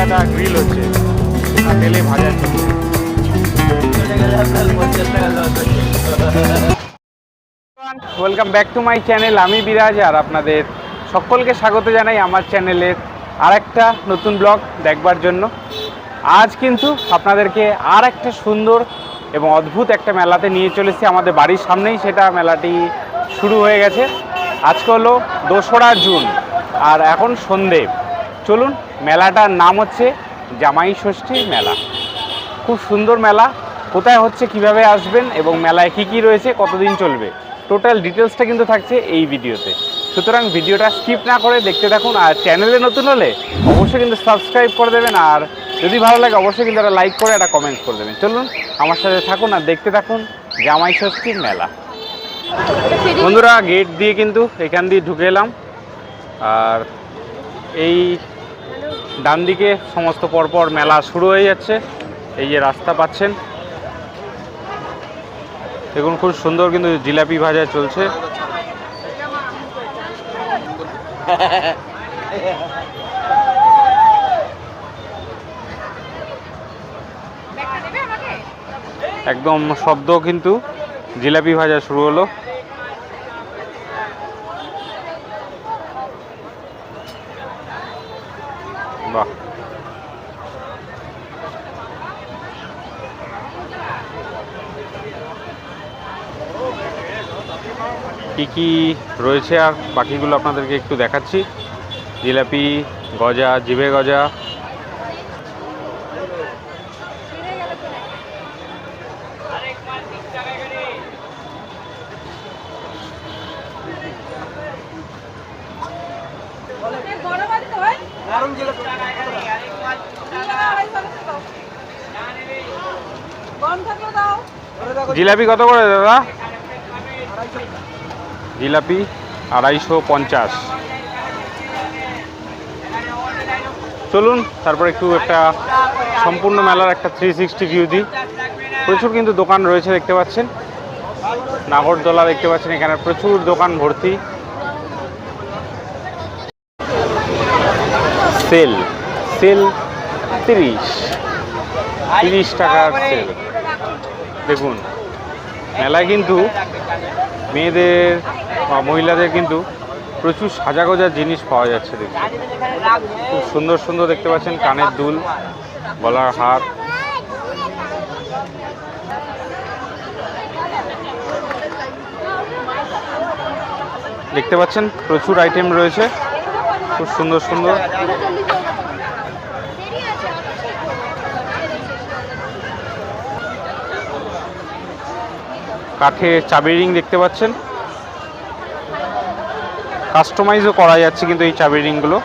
পিজাটা grill হচ্ছে। তেলে ভাজা welcome back to my channel আমি বিরাজ আর আপনাদের সকলকে স্বাগত জানাই আমার চ্যানেলের আর একটা নতুন ব্লগ দেখবার জন্য। আজ কিন্তু আপনাদেরকে আর একটা সুন্দর এবং অদ্ভুত একটা মেলাতে নিয়ে চলেছি আমাদের বাড়ির সামনেই। সেটা মেলাটি শুরু হয়ে গেছে। আজকে হলো দোসরা জুন, আর এখন সন্ধে। চলুন মেলাটার নাম হচ্ছে জামাই ষষ্ঠী মেলা। খুব সুন্দর মেলা। কোথায় হচ্ছে, কীভাবে আসবেন এবং মেলায় কী কী রয়েছে, কতদিন চলবে? টোটাল ডিটেলসটা কিন্তু থাকছে এই ভিডিওতে। সুতরাং ভিডিওটা স্কিপ না করে দেখতে থাকুন আর চ্যানেলে নতুন হলে অবশ্যই কিন্তু সাবস্ক্রাইব করে দেবেন আর যদি ভালো লাগে অবশ্যই কিন্তু একটা লাইক করে একটা কমেন্টস করে দেবেন। চলুন, আমার সাথে থাকুন আর দেখতে থাকুন জামাই ষষ্ঠীর মেলা। বন্ধুরা গেট দিয়ে কিন্তু এখান দিয়ে ঢুকে এলাম। আর এই ডান দিকে সমস্ত পরপর মেলা শুরু হয়ে যাচ্ছে। এই যে রাস্তা পাচ্ছেন। দেখুন খুব সুন্দর কিন্তু জিলাপি ভাজা চলছে। একদম শব্দ কিন্তু জিলাপি ভাজা শুরু হলো। কি কি রয়েছে আর বাকিগুলো আপনাদেরকে একটু দেখাচ্ছি। জিলাপি, গজা জিভে গজা। জিলাপি কত করে দাদা? জিলাপি আড়াইশো পঞ্চাশ। চলুন, তারপর একটু একটা সম্পূর্ণ মেলার একটা থ্রি সিক্সটি ভিউ দিই। প্রচুর কিন্তু দোকান রয়েছে, দেখতে পাচ্ছেন। নাগরদোলা দেখতে পাচ্ছেন, এখানে প্রচুর দোকান ভর্তি। সেল সেল তিরিশ তিরিশ টাকার সেল। দেখুন। মেলায় কিন্তু মেয়েদের বা মহিলাদের কিন্তু প্রচুর সাজাগোজার জিনিস পাওয়া যাচ্ছে দেখুন খুব সুন্দর সুন্দর দেখতে পাচ্ছেন কানের দুল, গলার হাত দেখতে পাচ্ছেন প্রচুর আইটেম রয়েছে। খুব সুন্দর সুন্দর। কাঠের চাবি রিং দেখতে পাচ্ছেন। কাস্টমাইজও করা যাচ্ছে কিন্তু এই চাবি রিংগুলো।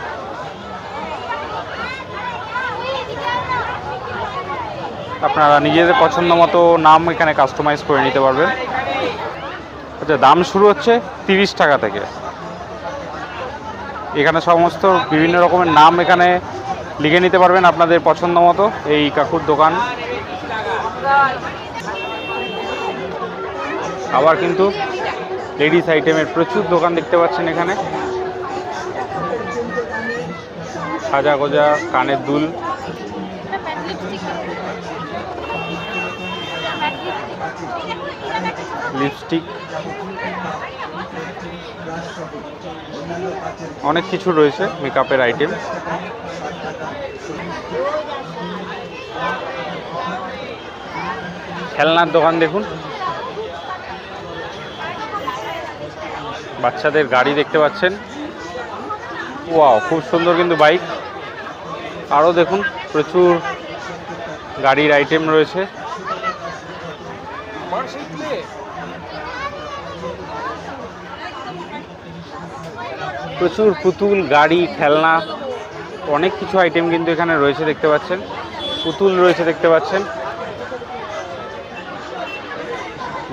আপনারা নিজেদের পছন্দ মতো নাম এখানে কাস্টমাইজ করে নিতে পারবেন। আচ্ছা দাম শুরু হচ্ছে তিরিশ টাকা থেকে। এখানে সমস্ত বিভিন্ন রকমের নাম এখানে লিখে নিতে পারবেন আপনাদের পছন্দ মতো। এই কাকুর দোকান। আবার কিন্তু লেডিস আইটেমের প্রচুর দোকান দেখতে পাচ্ছেন এখানে। সাজা গোজা, কানের দুল। লিপস্টিক। অনেক কিছু রয়েছে মেকআপের আইটেম। খেলনার দোকান দেখুন। বাচ্চাদের গাড়ি দেখতে পাচ্ছেন। ওয়াও, খুব সুন্দর কিন্তু বাইক। আরও দেখুন, প্রচুর গাড়ির আইটেম রয়েছে। প্রচুর পুতুল, গাড়ি, খেলনা, অনেক কিছু আইটেম কিন্তু এখানে রয়েছে দেখতে পাচ্ছেন। পুতুল রয়েছে দেখতে পাচ্ছেন।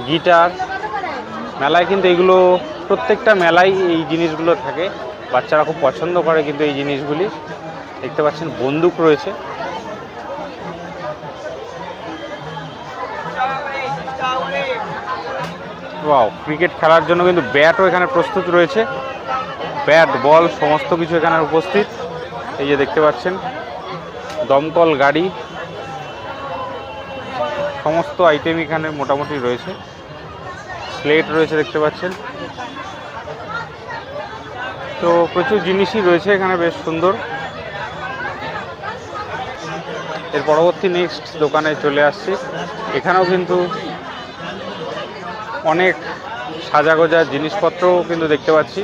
গিটার, মেলায় কিন্তু এগুলো প্রত্যেকটা মেলায় এই জিনিসগুলো থাকে। বাচ্চারা খুব পছন্দ করে কিন্তু এই জিনিসগুলি। দেখতে পাচ্ছেন, বন্দুক রয়েছে। ওয়াও, ক্রিকেট খেলার জন্য কিন্তু ব্যাটও এখানে প্রস্তুত রয়েছে। ব্যাট, বল, সমস্ত কিছু এখানে উপস্থিত। এই যে দেখতে পাচ্ছেন, দমকল, গাড়ি, সমস্ত আইটেম এখানে মোটামুটি রয়েছে। প্লেট রয়েছে দেখতে পাচ্ছেন। তো প্রচুর জিনিসই রয়েছে এখানে বেশ সুন্দর। এর পরবর্তী নেক্সট দোকানে চলে আসছি। এখানেও কিন্তু অনেক সাজাগোজা জিনিসপত্রও কিন্তু দেখতে পাচ্ছি।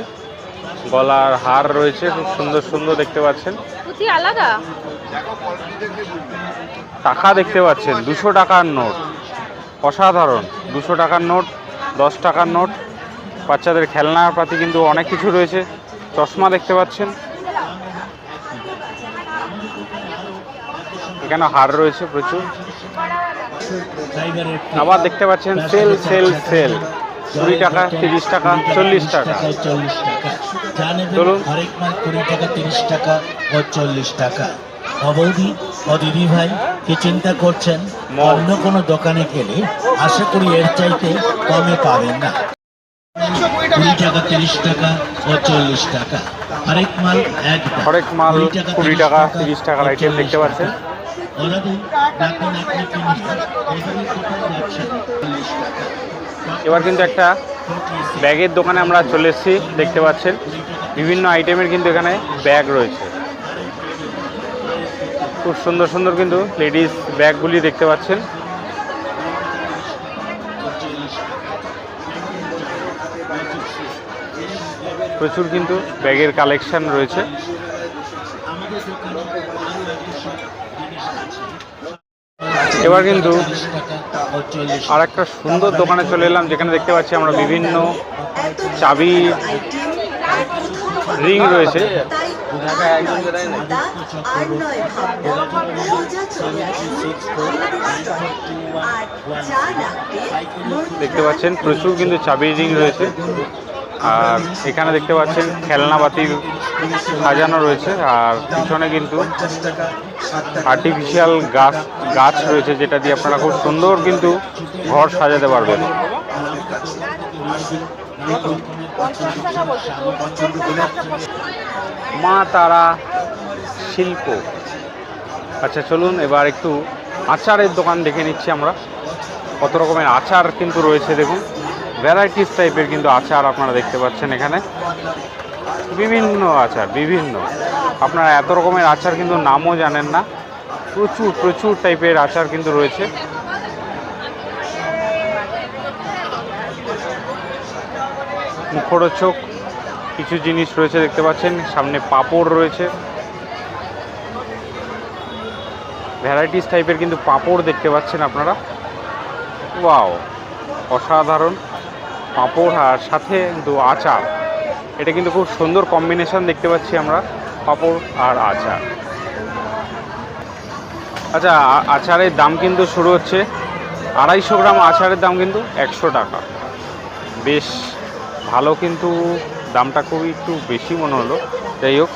গলার হার রয়েছে খুব সুন্দর সুন্দর দেখতে পাচ্ছেন। আলাদা? টাকা দেখতে পাচ্ছেন দুশো টাকার নোট। অসাধারণ দুশো টাকার নোট। দশ টাকার নোট। বাচ্চাদের খেলনার পাতি কিন্তু অনেক কিছু রয়েছে। চশমা দেখতে পাচ্ছেন। এখানে হার রয়েছে প্রচুর। আবার দেখতে পাচ্ছেন সেল সেল সেল। কুড়ি টাকা তিরিশ টাকা চল্লিশ টাকা। চল্লিশ টাকা। চলুন। হরেক মাল কুড়ি টাকা তিরিশ টাকা ও চল্লিশ টাকা। অবধি ও দিদি ভাই কি চিন্তা করছেন। অন্য কোনো দোকানে গেলে আশা করি এর চাইতে কমে পাবেন না। কুড়ি টাকা তিরিশ টাকা ও চল্লিশ টাকা। হরেক মাল এক হরেক মাল কুড়ি টাকা তিরিশ টাকার আইটেম দেখতে পাচ্ছেন। এবার কিন্তু একটা ব্যাগের দোকানে আমরা চলে এসেছি দেখতে পাচ্ছেন। বিভিন্ন আইটেমের কিন্তু এখানে ব্যাগ রয়েছে। খুব সুন্দর সুন্দর কিন্তু লেডিস ব্যাগগুলি দেখতে পাচ্ছেন। প্রচুর কিন্তু ব্যাগের কালেকশন রয়েছে। এবার কিন্তু আর একটা সুন্দর দোকানে চলে এলাম, যেখানে দেখতে পাচ্ছি আমরা বিভিন্ন চাবি রিং রয়েছে। দেখতে পাচ্ছেন, প্রচুর কিন্তু চাবি রিং রয়েছে। আর এখানে দেখতে পাচ্ছেন, খেলনা বাতি সাজানো রয়েছে। আর পিছনে কিন্তু আর্টিফিশিয়াল গাছ গাছ রয়েছে, যেটা দিয়ে আপনারা খুব সুন্দর কিন্তু ঘর সাজাতে পারবেন। মা তারা শিল্প। আচ্ছা চলুন এবার একটু আচারের দোকান দেখে নিচ্ছি আমরা। কত রকমের আচার কিন্তু রয়েছে, দেখুন। ভ্যারাইটিস টাইপের কিন্তু আচার আপনারা দেখতে পাচ্ছেন এখানে। বিভিন্ন আচার, বিভিন্ন। আপনারা এত রকমের আচার কিন্তু নামও জানেন না। প্রচুর প্রচুর টাইপের আচার কিন্তু রয়েছে। মুখরোচক কিছু জিনিস রয়েছে দেখতে পাচ্ছেন। সামনে পাপড় রয়েছে। ভ্যারাইটিস টাইপের কিন্তু পাঁপড় দেখতে পাচ্ছেন আপনারা। ওয়াও অসাধারণ পাঁপড় আর সাথে কিন্তু আচার। এটা কিন্তু খুব সুন্দর কম্বিনেশন দেখতে পাচ্ছি আমরা, পাঁপড় আর আচার। আচ্ছা আচারের দাম কিন্তু শুরু হচ্ছে। আড়াইশো গ্রাম আচারের দাম কিন্তু একশো টাকা। বেশ ভালো কিন্তু দামটা খুবই একটু বেশি মনে হলো। যাই হোক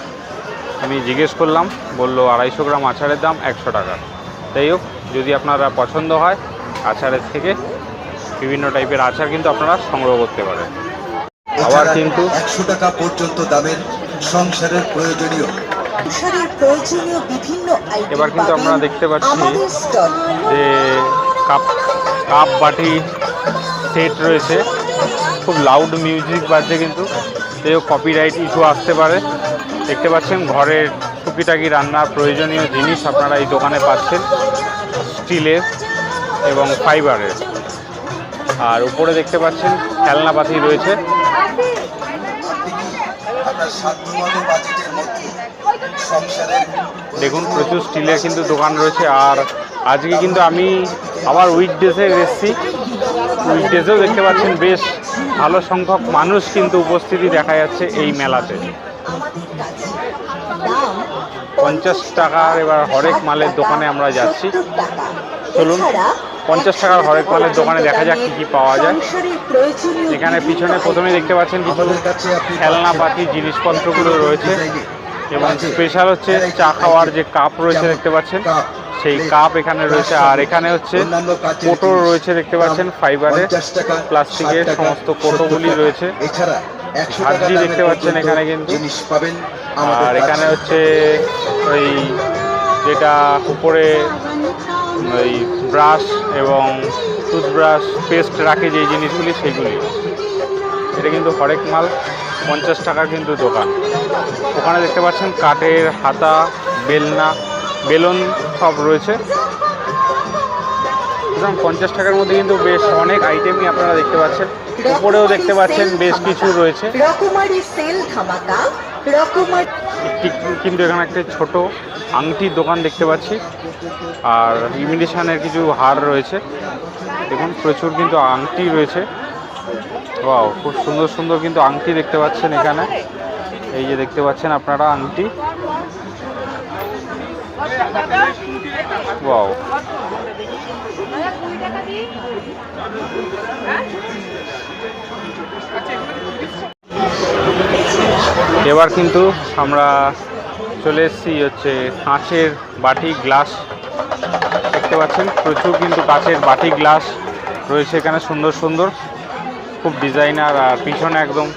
আমি জিজ্ঞেস করলাম বলল আড়াইশো গ্রাম আচারের দাম একশো টাকা। যাই হোক যদি আপনারা পছন্দ হয় আচারের থেকে বিভিন্ন টাইপের আচার কিন্তু আপনারা সংগ্রহ করতে পারেন। আবার কিন্তু একশো টাকা পর্যন্ত দামের সংসারের প্রয়োজনীয়। সংসারের প্রয়োজনীয় বিভিন্ন আইটেম এবার কিন্তু আমরা দেখতে পাচ্ছি যে কাপ কাপ বাটি সেট রয়েছে। খুব লাউড মিউজিক বাজছে কিন্তু। সেও কপিরাইট ইস্যু আসতে পারে। দেখতে পাচ্ছেন ঘরের টুকিটাকি রান্নার প্রয়োজনীয় জিনিস আপনারা এই দোকানে পাচ্ছেন। স্টিলের এবং ফাইবারের আর উপরে দেখতে পাচ্ছেন খেলনা পাতি রয়েছে। দেখুন, প্রচুর স্টিলের কিন্তু দোকান রয়েছে। আর আজকে কিন্তু আমি আবার উইকডেজে এসেছি। উইকডেজেও দেখতে পাচ্ছেন বেশ ভালো সংখ্যক মানুষ কিন্তু উপস্থিতি দেখা যাচ্ছে এই মেলাতে। পঞ্চাশ টাকার এবার হরেক মালের দোকানে আমরা যাচ্ছি। চলুন, পঞ্চাশ টাকার হরেক মালের দোকানে দেখা যাক কী কী পাওয়া যায়। এখানে পিছনে প্রথমে দেখতে পাচ্ছেন কিছু খেলনা পাতি জিনিসপত্রগুলো রয়েছে। এবং স্পেশাল হচ্ছে চা খাওয়ার যে কাপ রয়েছে দেখতে পাচ্ছেন। সেই কাপ এখানে রয়েছে। আর এখানে হচ্ছে কোটো রয়েছে, দেখতে পাচ্ছেন ফাইবারের প্লাস্টিকের সমস্ত কোটোগুলি রয়েছে। এছাড়া দেখতে পাচ্ছেন এখানে কিন্তু। পাবেন আর এখানে হচ্ছে ওই যেটা উপরে ওই ব্রাশ এবং টুথব্রাশ পেস্ট রাখে যে জিনিসগুলি, সেগুলি। এটা কিন্তু হরেক মাল, পঞ্চাশ টাকার কিন্তু দোকান। ওখানে দেখতে পাচ্ছেন কাঠের হাতা, বেলনা বেলুন সব রয়েছে। সুতরাং পঞ্চাশ টাকার মধ্যে কিন্তু বেশ অনেক আইটেমই আপনারা দেখতে পাচ্ছেন। উপরেও দেখতে পাচ্ছেন বেশ কিছু রয়েছে। কিন্তু এখানে একটা ছোট আংটির দোকান দেখতে পাচ্ছি। আর ইমিটেশনের কিছু হার রয়েছে। দেখুন প্রচুর কিন্তু আংটি রয়েছে। ওয়াও খুব সুন্দর সুন্দর কিন্তু আংটি দেখতে পাচ্ছেন এখানে। এই যে দেখতে পাচ্ছেন আপনারা আংটি। ওয়াও এবার কিন্তু আমরা চলে এসেছি হচ্ছে কাঁচের বাটি গ্লাস। দেখতে পাচ্ছেন, প্রচুর কিন্তু কাঁচের বাটি গ্লাস রয়েছে এখানে, সুন্দর সুন্দর। খুব ডিজাইনার আর পিছনে একদম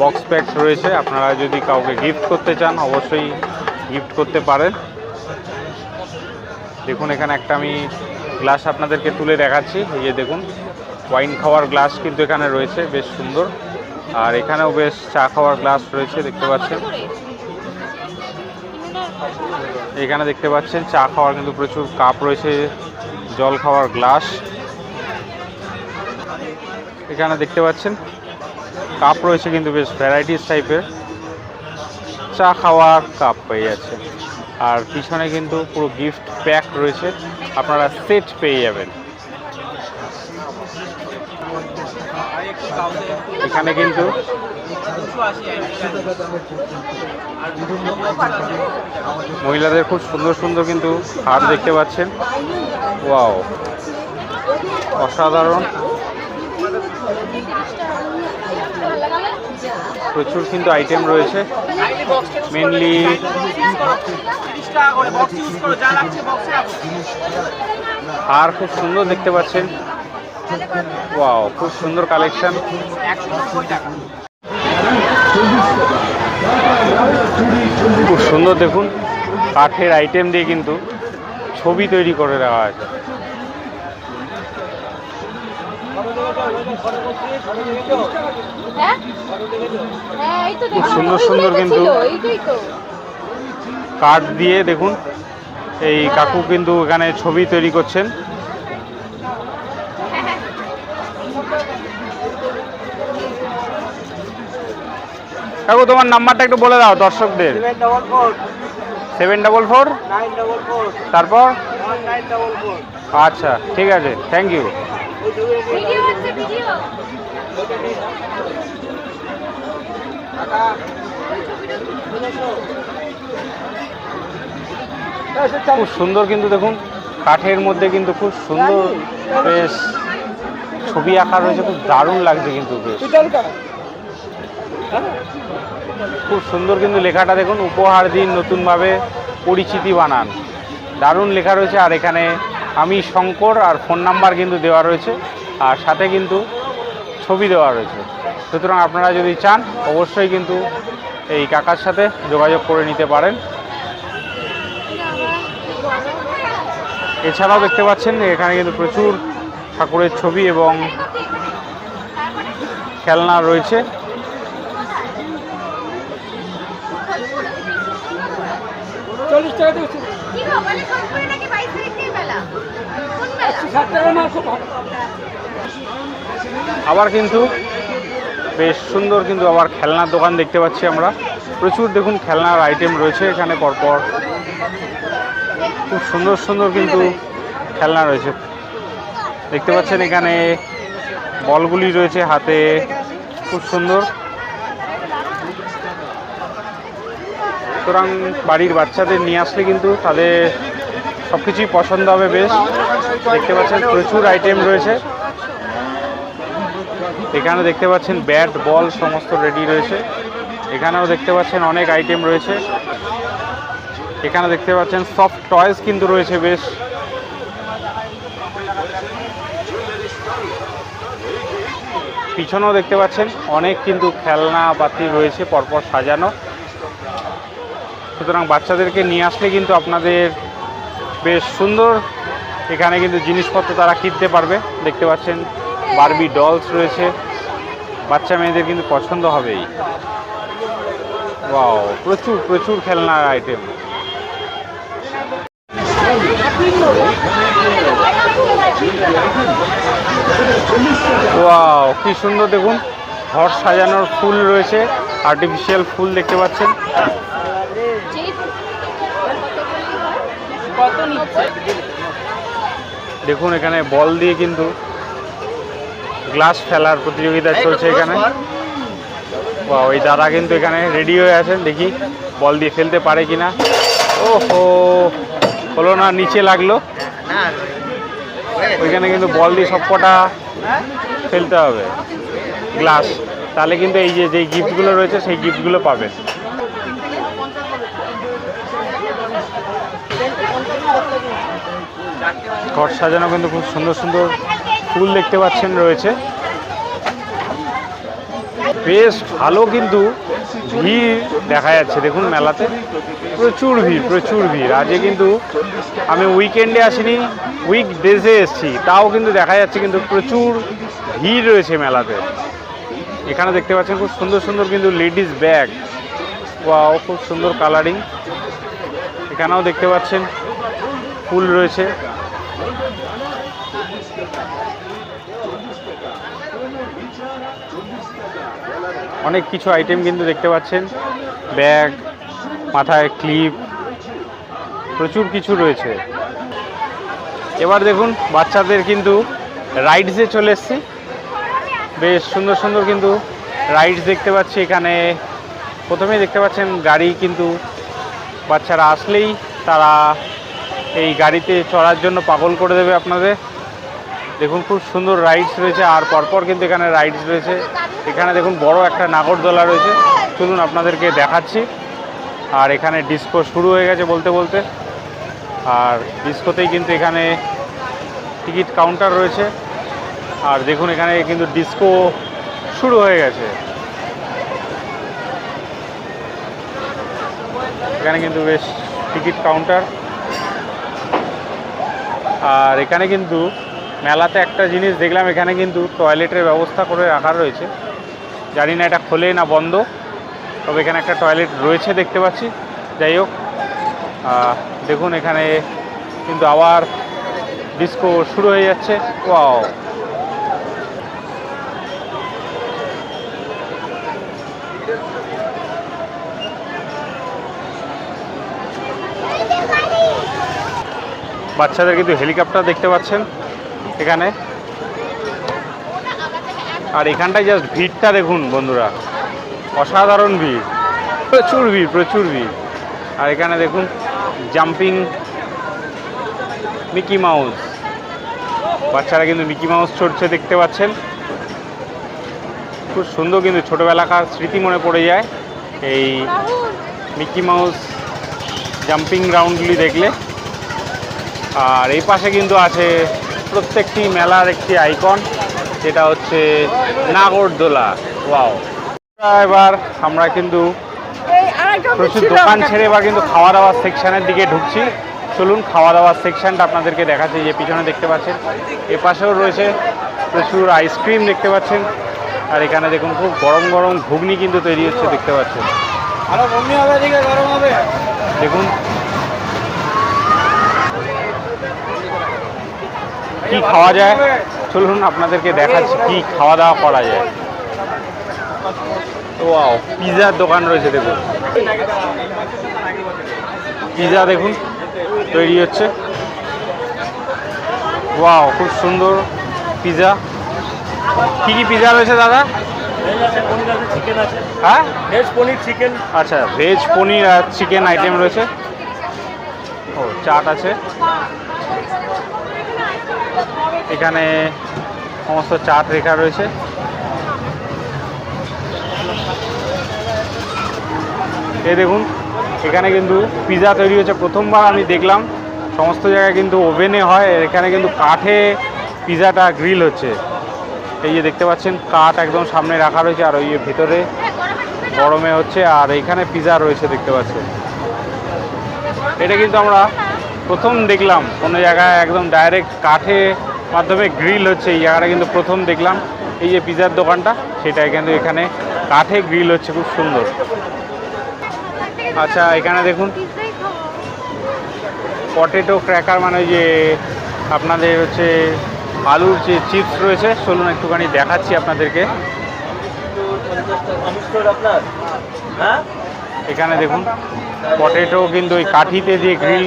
বক্স প্যাক রয়েছে। আপনারা যদি কাউকে গিফট করতে চান, অবশ্যই গিফট করতে পারেন। দেখুন, এখানে একটা আমি গ্লাস আপনাদেরকে তুলে দেখাচ্ছি। এই যে দেখুন ওয়াইন খাওয়ার গ্লাস কিন্তু এখানে রয়েছে, বেশ সুন্দর। আর এখানেও বেশ চা খাওয়ার গ্লাস রয়েছে, দেখতে পাচ্ছেন। এখানে দেখতে পাচ্ছেন, চা খাওয়ার কিন্তু প্রচুর কাপ রয়েছে, জল খাওয়ার গ্লাস এখানে দেখতে পাচ্ছেন কাপ রয়েছে কিন্তু বেশ ভ্যারাইটিস টাইপের চা খাওয়ার কাপ পেয়ে যাচ্ছে। আর পিছনে কিন্তু পুরো গিফট প্যাক রয়েছে। আপনারা সেট পেয়ে যাবেন। এখানে কিন্তু মহিলাদের খুব সুন্দর সুন্দর কিন্তু হার দেখতে পাচ্ছেন। ওয়াও, অসাধারণ। প্রচুর কিন্তু আইটেম রয়েছে। মেনলি আর খুব সুন্দর দেখতে পাচ্ছেন। ওয়াও খুব সুন্দর কালেকশন খুব সুন্দর দেখুন, কাঠের আইটেম দিয়ে কিন্তু ছবি তৈরি করে দেওয়া আছে হ্যাঁ? হ্যাঁ, এই তো খুব সুন্দর সুন্দর কিন্তু। ছিল, এইটাই তো। কাঠ দিয়ে দেখুন এই কাকু কিন্তু এখানে ছবি তৈরি করছেন। কাকু তোমার নাম্বারটা একটু বলে দাও দর্শকদের। সেভেন ডাবল ফোর তারপর? আচ্ছা ঠিক আছে থ্যাংক ইউ। খুব সুন্দর কিন্তু দেখুন, কাঠের মধ্যে কিন্তু খুব সুন্দর বেশ ছবি আঁকা রয়েছে, খুব দারুণ লাগছে কিন্তু বেশ। খুব সুন্দর কিন্তু লেখাটা দেখুন, উপহার দিন নতুনভাবে পরিচিতি বানান। দারুণ লেখা রয়েছে, আর এখানে আমি শঙ্কর আর ফোন নাম্বার কিন্তু দেওয়া রয়েছে আর সাথে কিন্তু ছবি দেওয়া রয়েছে। সুতরাং আপনারা যদি চান অবশ্যই কিন্তু এই কাকার সাথে যোগাযোগ করে নিতে পারেন। এছাড়াও দেখতে পাচ্ছেন এখানে কিন্তু প্রচুর ঠাকুরের ছবি এবং খেলনা রয়েছে। কি গো, মানে সোমপুরে নাকি বাইশ তারিখ থেকে মেলা? কোন মেলা? আবার কিন্তু বেশ সুন্দর কিন্তু আবার খেলনার দোকান দেখতে পাচ্ছি আমরা। প্রচুর দেখুন খেলনার আইটেম রয়েছে এখানে পরপর। খুব সুন্দর সুন্দর কিন্তু খেলনা রয়েছে। দেখতে পাচ্ছেন এখানে বলগুলি রয়েছে হাতে। খুব সুন্দর। সুতরাং বাড়ির বাচ্চাদের নিয়ে আসলে কিন্তু তাদের সব কিছুই পছন্দ হবে বেশ। দেখতে পাচ্ছেন প্রচুর আইটেম রয়েছে। এখানে দেখতে পাচ্ছেন ব্যাট বল সমস্ত রেডি রয়েছে। এখানেও দেখতে পাচ্ছেন অনেক আইটেম রয়েছে। এখানে দেখতে পাচ্ছেন সফট টয়েস কিন্তু রয়েছে বেশ। পিছনেও দেখতে পাচ্ছেন অনেক কিন্তু খেলনা পাতি রয়েছে পরপর সাজানো। সুতরাং বাচ্চাদেরকে নিয়ে আসলে কিন্তু আপনাদের বেশ সুন্দর এখানে কিন্তু জিনিসপত্র তারা কিনতে পারবে। দেখতে পাচ্ছেন বারবি ডলস রয়েছে। বাচ্চা মেয়েদের কিন্তু পছন্দ হবেই। ওয়াও প্রচুর প্রচুর খেলনার আইটেম ওয়াও কি সুন্দর দেখুন। ঘর সাজানোর ফুল রয়েছে আর্টিফিশিয়াল ফুল দেখতে পাচ্ছেন। দেখুন এখানে বল দিয়ে কিন্তু গ্লাস ফেলার প্রতিযোগিতা চলছে এখানে। এই দাদা কিন্তু এখানে রেডি হয়ে আছেন। দেখি বল দিয়ে ফেলতে পারে কিনা। ও হো হলো না নিচে লাগল। ওইখানে কিন্তু বল দিয়ে সবকটা ফেলতে হবে। গ্লাস। তাহলে কিন্তু এই যে যেই গিফটগুলো রয়েছে সেই গিফটগুলো পাবেন। ঘর সাজানো কিন্তু খুব সুন্দর সুন্দর ফুল দেখতে পাচ্ছেন রয়েছে। বেশ ভালো কিন্তু ভিড় দেখা যাচ্ছে। দেখুন মেলাতে প্রচুর ভিড় প্রচুর ভিড়। আজকে কিন্তু আমি উইকেন্ডে আসিনি উইক ডেজে এসেছি। তাও কিন্তু দেখা যাচ্ছে কিন্তু প্রচুর ভিড় রয়েছে মেলাতে। এখানে দেখতে পাচ্ছেন খুব সুন্দর সুন্দর কিন্তু লেডিস ব্যাগ ওয়াও খুব সুন্দর কালারিং এখানেও দেখতে পাচ্ছেন ফুল রয়েছে। অনেক কিছু আইটেম কিন্তু দেখতে পাচ্ছেন। ব্যাগ, মাথায় ক্লিপ প্রচুর কিছু রয়েছে। এবার দেখুন, বাচ্চাদের কিন্তু রাইডসে চলে এসছি। বেশ সুন্দর সুন্দর কিন্তু রাইডস দেখতে পাচ্ছি এখানে। প্রথমেই দেখতে পাচ্ছেন গাড়ি কিন্তু বাচ্চারা আসলেই তারা এই গাড়িতে চড়ার জন্য পাগল করে দেবে আপনাদের। দেখুন, খুব সুন্দর রাইডস রয়েছে আর পরপর কিন্তু এখানে রাইডস রয়েছে। এখানে দেখুন, বড় একটা নাগরদোলা রয়েছে। চলুন আপনাদেরকে দেখাচ্ছি। আর এখানে ডিস্কো শুরু হয়ে গেছে বলতে বলতে। আর ডিস্কোতেই কিন্তু এখানে টিকিট কাউন্টার রয়েছে। আর দেখুন, এখানে কিন্তু ডিস্কো শুরু হয়ে গেছে। এখানে কিন্তু বেশ টিকিট কাউন্টার আর এখানে কিন্তু মেলাতে একটা জিনিস দেখলাম, এখানে কিন্তু টয়লেটের ব্যবস্থা করে রাখা রয়েছে। জানি না এটা খোলে না বন্ধ, তবে এখানে একটা টয়লেট রয়েছে দেখতে পাচ্ছি। যাই হোক দেখুন এখানে কিন্তু আবার ডিস্কো শুরু হয়ে যাচ্ছে। ওয়াও বাচ্চাদের কিন্তু হেলিকপ্টার দেখতে পাচ্ছেন। এখানে। আর এখানটায় জাস্ট ভিড়টা দেখুন বন্ধুরা। অসাধারণ ভিড়। প্রচুর ভিড় প্রচুর ভিড়। আর এখানে দেখুন জাম্পিং মিকি মাউস বাচ্চারা কিন্তু মিকি মাউস চড়ছে দেখতে পাচ্ছেন? খুব সুন্দর কিন্তু ছোটোবেলাকার স্মৃতি মনে পড়ে যায়। এই মিকি মাউস জাম্পিং গ্রাউন্ডগুলি দেখলে। আর এই পাশে কিন্তু আছে প্রত্যেকটি মেলার একটি আইকন যেটা হচ্ছে নাগরদোলা। ওয়াও এবার আমরা কিন্তু প্রচুর দোকান ছেড়ে এবার কিন্তু খাওয়া দাওয়ার সেকশনের দিকে ঢুকছি। চলুন খাওয়া দাওয়ার সেকশনটা আপনাদেরকে দেখাচ্ছি যে পিছনে দেখতে পাচ্ছেন। এ পাশেও রয়েছে প্রচুর আইসক্রিম দেখতে পাচ্ছেন। আর এখানে দেখুন খুব গরম গরম ঘুগনি কিন্তু তৈরি হচ্ছে দেখতে পাচ্ছেন। দেখুন কি খাওয়া যায়? চলুন আপনাদেরকে দেখাচ্ছি কি খাওয়া দাওয়া করা যায়। ওয়াও পিৎজার দোকান রয়েছে, দেখুন। পিৎজা দেখুন, তৈরি হচ্ছে। ওয়াও, খুব সুন্দর পিৎজা কি কি পিৎজা রয়েছে, দাদা? হ্যাঁ? আচ্ছা ভেজ পনির আর চিকেন আইটেম রয়েছে। ও, চাট আছে। এখানে সমস্ত চাট রেখা রয়েছে। এই দেখুন, এখানে কিন্তু পিৎজা তৈরি হচ্ছে প্রথমবার আমি দেখলাম। সমস্ত জায়গায় কিন্তু ওভেনে হয়, এখানে কিন্তু কাঠে পিৎজাটা গ্রিল হচ্ছে। এই যে দেখতে পাচ্ছেন, কাঠ একদম সামনে রাখা রয়েছে, আর ওই ভিতরে গরমে গরমে হচ্ছে, আর এইখানে পিজা রয়েছে দেখতে পাচ্ছেন। এটা কিন্তু আমরা প্রথম দেখলাম। কোনো জায়গায় একদম ডাইরেক্ট কাঠে মাধ্যমে গ্রিল হচ্ছে, এই জায়গাটা কিন্তু প্রথম দেখলাম। এই যে পিজার দোকানটা, সেটা কিন্তু এখানে কাঠে গ্রিল হচ্ছে, খুব সুন্দর। আচ্ছা এখানে দেখুন। পটেটো ক্র্যাকার মানে যে আপনাদের হচ্ছে আলুর যে চিপস রয়েছে, চলুন একটুখানি দেখাচ্ছি আপনাদেরকে। এখানে দেখুন পটেটো কিন্তু ওই কাঠিতে দিয়ে গ্রিল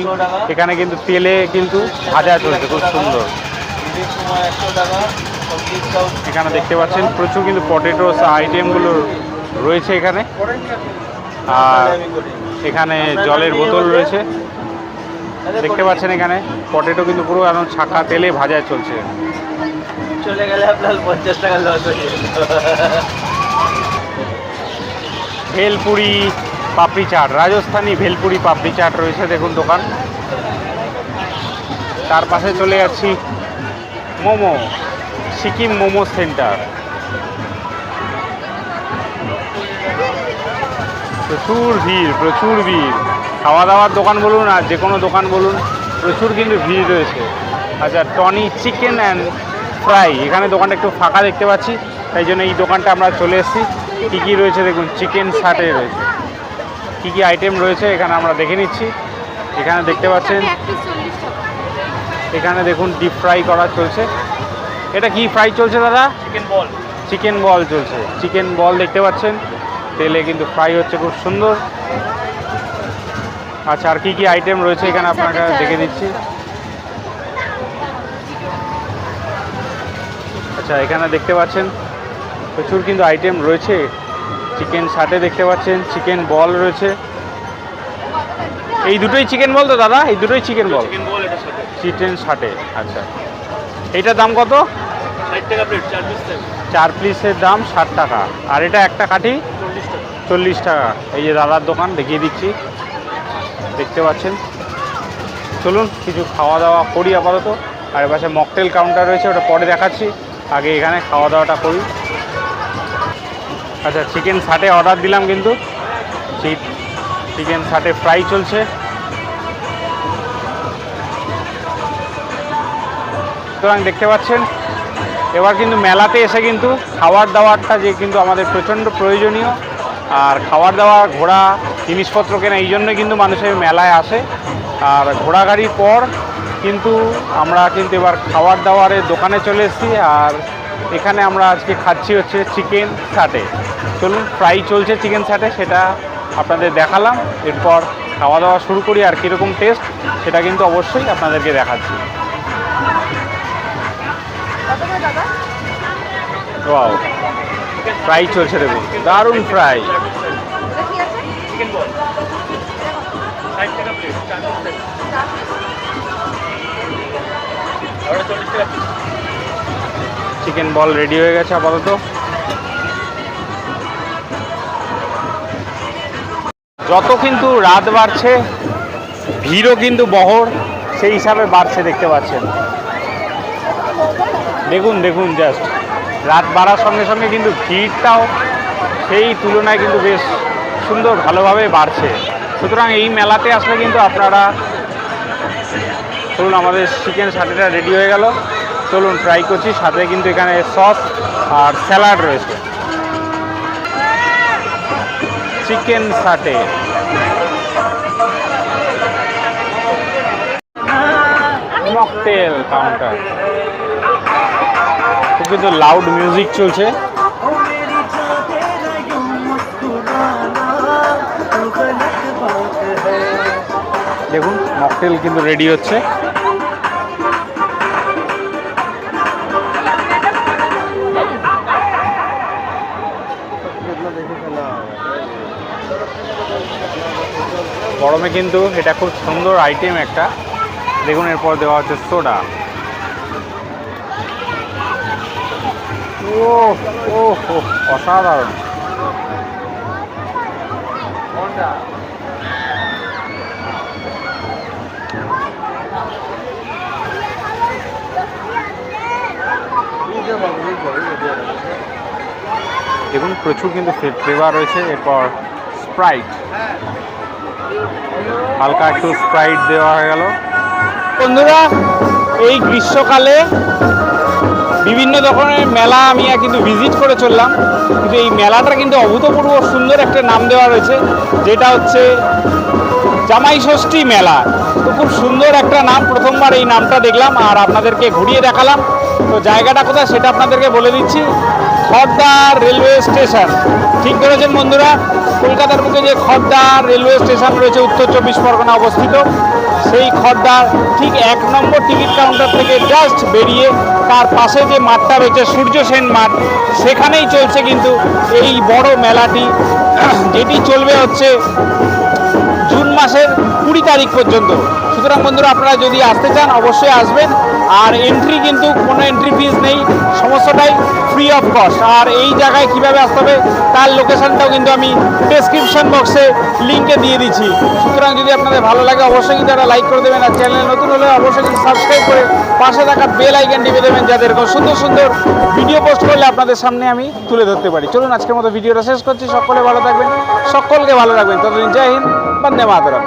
এখানে কিন্তু তেলে কিন্তু ভাজা চলছে, খুব সুন্দর। এখানে দেখতে পাচ্ছেন প্রচুর কিন্তু পটেটো আইটেমগুলো রয়েছে এখানে। আর এখানে জলের বোতল রয়েছে। দেখতে পাচ্ছেন এখানে পটেটো কিন্তু পুরো এখন ছাকা তেলে ভাজা চলছে। চলে গেলে আপনার পঞ্চাশ টাকা লস হয়ে ভেলপুরি পাপড়ি চাট রাজস্থানি ভেলপুরি পাপড়ি চাট রয়েছে দেখুন দোকান। তার পাশে চলে যাচ্ছি মোমো, সিকিম মোমো সেন্টার। প্রচুর ভিড় প্রচুর ভিড়। খাওয়া দাওয়ার দোকান বলুন আর যে কোনো দোকান বলুন, প্রচুর কিন্তু ভিড় রয়েছে। আচ্ছা টনি চিকেন অ্যান্ড ফ্রাই, এখানে দোকানটা একটু ফাঁকা দেখতে পাচ্ছি, তাই জন্য এই দোকানটা আমরা চলে এসেছি। কী কী রয়েছে দেখুন, চিকেন সাটে রয়েছে। কী কী আইটেম রয়েছে এখানে আমরা দেখে নিচ্ছি। এখানে দেখতে পাচ্ছেন এক পিস চল্লিশ টাকা এখানে দেখুন ডিপ ফ্রাই করা চলছে। এটা কি ফ্রাই চলছে দাদা? চিকেন বল চিকেন বল চলছে। চিকেন বল দেখতে পাচ্ছেন? তেলে কিন্তু ফ্রাই হচ্ছে খুব সুন্দর। আচ্ছা আর কি কি আইটেম রয়েছে এখানে আপনাকে দেখে দিচ্ছি? আচ্ছা এখানে দেখতে পাচ্ছেন প্রচুর কিন্তু আইটেম রয়েছে। চিকেন শার্টে দেখতে পাচ্ছেন চিকেন বল রয়েছে। এই দুটোই চিকেন বল তো দাদা? এই দুটোই চিকেন বল এটার চিকেন শার্টে আচ্ছা। এইটার দাম কত? চার পিসের দাম ষাট টাকা। আর এটা একটা কাঠি? চল্লিশ টাকা। এই যে দাদার দোকান দেখিয়ে দিচ্ছি। দেখতে পাচ্ছেন? চলুন কিছু খাওয়া দাওয়া করি আপাতত। আর পাশে মকটেল কাউন্টার রয়েছে ওটা পরে দেখাচ্ছি। আগে এখানে খাওয়া দাওয়াটা করি। আচ্ছা চিকেন ষাটে অর্ডার দিলাম কিন্তু। চিকেন ষাটে ফ্রাই চলছে। সুতরাং দেখতে পাচ্ছেন, এবার কিন্তু মেলাতে এসে কিন্তু খাবার দাবারটা যে কিন্তু আমাদের প্রচণ্ড প্রয়োজনীয়। আর খাবার দাবার ঘোড়া, জিনিসপত্র কেনা, এই জন্য কিন্তু মানুষের মেলায় আসে। আর ঘোড়া গাড়ির পর কিন্তু আমরা কিন্তু এবার খাবার দাওয়ারের দোকানে চলে এসেছি। আর এখানে আমরা আজকে খাচ্ছি হচ্ছে চিকেন সাটে। চলুন ফ্রাই চলছে চিকেন সাটে, সেটা আপনাদের দেখালাম। এরপর খাওয়া দাওয়া শুরু করি আর কীরকম টেস্ট সেটা কিন্তু অবশ্যই আপনাদেরকে দেখাচ্ছি। ওয়াও ফ্রাই চলছে দেখুন। দারুণ ফ্রাই চিকেন বল রেডি হয়ে গেছে আপাতত। যত কিন্তু রাত বাড়ছে ভিড়ও কিন্তু বহর সেই হিসাবে বাড়ছে দেখতে পাচ্ছেন। দেখুন দেখুন জাস্ট রাত বাড়ার সঙ্গে সঙ্গে কিন্তু ভিড়টাও সেই তুলনায় কিন্তু বেশ সুন্দর ভালোভাবে বাড়ছে। সুতরাং এই মেলাতে আসলে কিন্তু আপনারা চলুন, আমাদের চিকেন সাটেটা রেডি হয়ে গেল। চলুন ট্রাই করছি। সাথে কিন্তু এখানে সস আর স্যালাড রয়েছে। চিকেন সাটে মকটেল কাউন্টার কিন্তু লাউড মিউজিক চলছে। দেখুন মকটেল কিন্তু রেডি হচ্ছে। গরমে কিন্তু এটা খুব সুন্দর আইটেম একটা। দেখুন, এরপর দেওয়া হচ্ছে সোডা ও ও অসাধারণ দেখুন প্রচুর কিন্তু ফ্লেভার রয়েছে। এরপর স্প্রাইট হালকা একটু স্প্রাইট দেওয়া হয়ে গেল। বন্ধুরা এই গ্রীষ্মকালে বিভিন্ন ধরনের মেলা আমি কিন্তু ভিজিট করে চললাম। কিন্তু এই মেলাটা কিন্তু অভূতপূর্ব সুন্দর একটা নাম দেওয়া রয়েছে, যেটা হচ্ছে জামাই ষষ্ঠী মেলা। তো খুব সুন্দর একটা নাম, প্রথমবার এই নামটা দেখলাম আর আপনাদেরকে ঘুরিয়ে দেখালাম। তো জায়গাটা কোথায় সেটা আপনাদেরকে বলে দিচ্ছি। Khardah railway station. ঠিক ধরেছেন বন্ধুরা, কলকাতার বুকে যে খড়দা রেলওয়ে স্টেশন রয়েছে, উত্তর চব্বিশ পরগনা অবস্থিত, সেই খড়দার ঠিক এক নম্বর টিকিট কাউন্টার থেকে জাস্ট বেরিয়ে তার পাশে যে মাঠটা রয়েছে, সূর্য সেন মাঠ, সেখানেই চলছে কিন্তু এই বড় মেলাটি। যেটি চলবে হচ্ছে জুন মাসের কুড়ি তারিখ পর্যন্ত। সুতরাং বন্ধুরা, আপনারা যদি আসতে চান, অবশ্যই আসবেন। আর এন্ট্রি কিন্তু কোনো এন্ট্রি ফিজ নেই, সমস্তটাই ফ্রি অফ কস্ট আর এই জায়গায় কীভাবে আসতে হবে, তার লোকেশনটাও কিন্তু আমি ডেসক্রিপশন বক্সে লিঙ্কে দিয়ে দিচ্ছি। সুতরাং যদি আপনাদের ভালো লাগে, অবশ্যই কিন্তু একটা লাইক করে দেবেন। আর চ্যানেলে নতুন হলে অবশ্যই কিন্তু সাবস্ক্রাইব করে পাশে থাকা বেল আইকন টিপে দেবেন যাদের সুন্দর সুন্দর ভিডিও পোস্ট করলে আপনাদের সামনে আমি তুলে ধরতে পারি। চলুন, আজকের মতো ভিডিওটা শেষ করছি। সকলে ভালো থাকবেন, সকলকে ভালো রাখবেন। ততদিন জয় হিন্দ, বন্দে মাতরম।